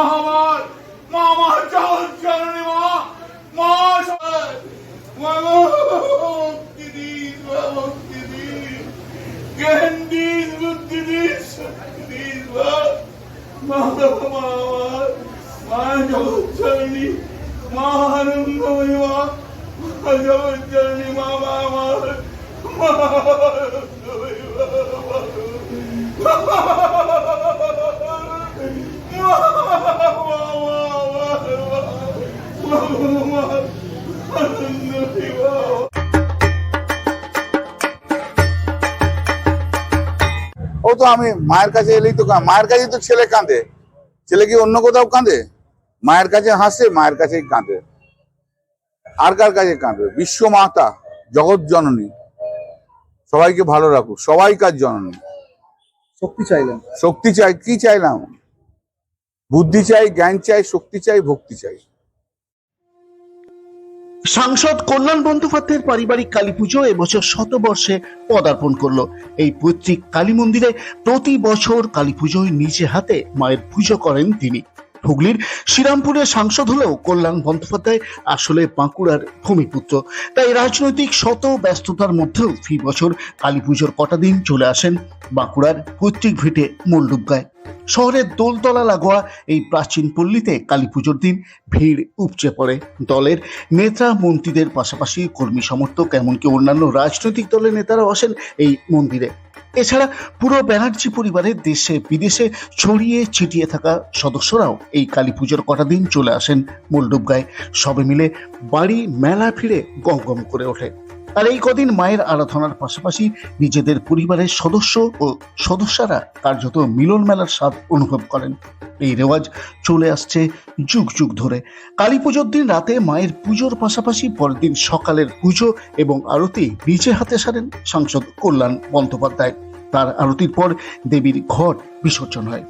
মা আমার মা আমার চল চরণে মা মা মুক্তি দিস মুক্তি দিস জ্ঞান দিস বুদ্ধি দিস শক্তি দিস মা মা মা ও তো আমি মায়ের কাছে এলেই তো মায়ের কাছেই তো ছেলে কাঁদে। ছেলে কি অন্য কোথাও কাঁদে? মায়ের কাছে হাসে মায়ের কাছেই কাঁদে। আর কার কাছে কাঁদবে? বিশ্ব মাতা জগৎ জননী। সবাইকে ভালো রাখুক সবাইকার জননী। শক্তি চাইলেন। শক্তি চাই কি চাইলাম? বুদ্ধি চাই জ্ঞান চাই শক্তি চাই ভক্তি চাই। সাংসদ কল্যাণ বন্দ্যোপাধ্যায়ের পারিবারিক কালী পুজো এবছর শতবর্ষে পদার্পণ করল। এই পৈতৃক কালী মন্দিরে প্রতি বছর কালী পুজোয় নিজে হাতে মায়ের পুজো করেন তিনি। হুগলির শ্রীরামপুরের সাংসদ হলেও কল্যাণ বন্দ্যোপাধ্যায় আসলে বাঁকুড়ার ভূমিপুত্র। তাই রাজনৈতিক শত ব্যস্ততার মধ্যেও ফি বছর কালী পুজোর কটা দিন চলে আসেন বাঁকুড়ার পৈতৃক ভিটে মল্ডুবগায় শহরের দোলতলা লাগোয়া এই প্রাচীন পল্লীতে কালী পুজোর দিন ভিড় উপচে পড়ে দলের নেতা মন্ত্রীদের পাশাপাশি কর্মী সমর্থক, এমনকি অন্যান্য রাজনৈতিক দলের নেতারাও আসেন এই মন্দিরে। এছাড়া পুরো ব্যানার্জি পরিবারের দেশে বিদেশে ছড়িয়ে ছিটিয়ে থাকা সদস্যরাও এই কালী পুজোর কটা দিন চলে আসেন মল্ডুবগায় সবে মিলে বাড়ি, মেলা ফিরে গম গম করে ওঠে। আর এই কদিন মায়ের আরাধনার পাশাপাশি নিজেদের পরিবারের সদস্য ও সদস্যরা কার্যত মিলন মেলার স্বাদ অনুভব করেন। এই রেওয়াজ চলে আসছে যুগ যুগ ধরে। কালী পুজোর দিন রাতে মায়ের পুজোর পাশাপাশি পরের দিন সকালের পুজো এবং আরতি নিজে হাতে সারেন সাংসদ কল্যাণ বন্দ্যোপাধ্যায়। তার আরতির পর দেবীর ঘট বিসর্জন হয়।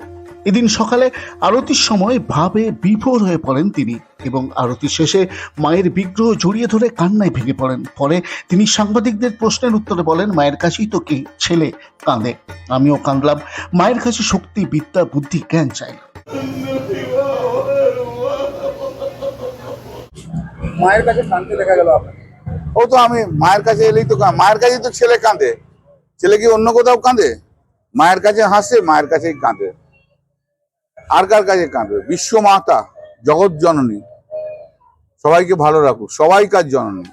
এদিন সকালে আরতির সময় ভাবে বিভোর হয়ে পড়েন তিনি এবং আরতি শেষে মায়ের বিগ্রহ জড়িয়ে ধরে কান্নায় ভেঙে পড়েন। পরে তিনি সাংবাদিকদের প্রশ্নের উত্তরে বলেন মায়ের কাছেই তো কে ছেলে কাঁদে। আমিও কাঁদলাম। মায়ের কাছে শক্তি বিদ্যা বুদ্ধি জ্ঞান চাই মায়ের কাছে কানতে দেখা গেল আপনার? ও তো আমি মায়ের কাছে এলেই তো মায়ের কাছেই তো ছেলে কাঁদে। ছেলে কি অন্য কোথাও কাঁদে? মায়ের কাছে হাসে মায়ের কাছেই কাঁদে। আর কার কাছে কাঁদবে? বিশ্ব মাতা জগৎ জননী। সবাইকে ভালো রাখুক সবাই সবাইকার জননী?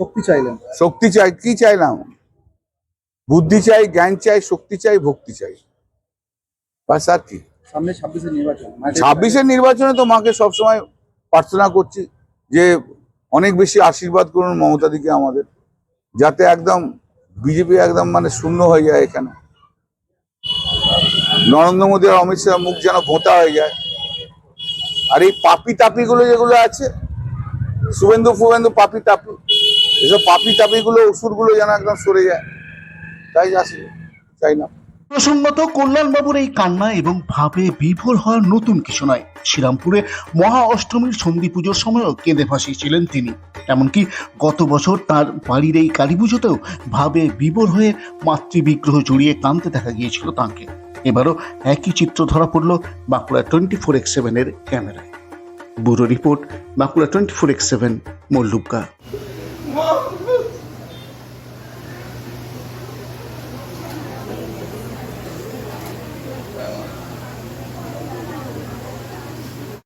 শক্তি চাইলাম শক্তি চাই কি চাইলাম? বুদ্ধি চাই জ্ঞান চাই শক্তি চাই ভক্তি চাই। বাস আর কি। সামনে ছাব্বিশে নির্বাচন। ছাব্বিশের নির্বাচনে তো মাকে সবসময় প্রার্থনা করছি যে অনেক বেশি আশীর্বাদ করুন মমতা দিকে আমাদের যাতে একদম বিজেপি একদম মানে শূন্য হয়ে যায় এখানে। নরেন্দ্র মোদী আর অমিত শাহ মুখ যেন ভোঁতা হয়ে যায়। আর এই পাপি তাপি গুলো যেগুলো আছে, শুভেন্দু ফুবেন্দু পাপি তাপি এসব পাপি তাপি গুলো ওষুধগুলো যেন একদম সরে যায়। তাই আসে চাই না। প্রসঙ্গত কল্যাণবাবুর এই কান্না এবং ভাবে বিভোর হওয়ার নতুন কিছু নয়। শ্রীরামপুরে মহা অষ্টমীর সন্ধি পুজোর সময়ও কেঁদে ভাসিয়েছিলেন তিনি। এমনকি গত বছর তার বাড়ির এই কালী পুজোতেও ভাবে বিভোর হয়ে মাতৃবিগ্রহ জড়িয়ে কাঁদতে দেখা গিয়েছিল তাঁকে। এবারও একই চিত্র ধরা পড়ল বাঁকুড়া টোয়েন্টি ফোর এক্স সেভেনের ক্যামেরায়। Bureau report, Bankura twenty four X seven, মল্লুকা।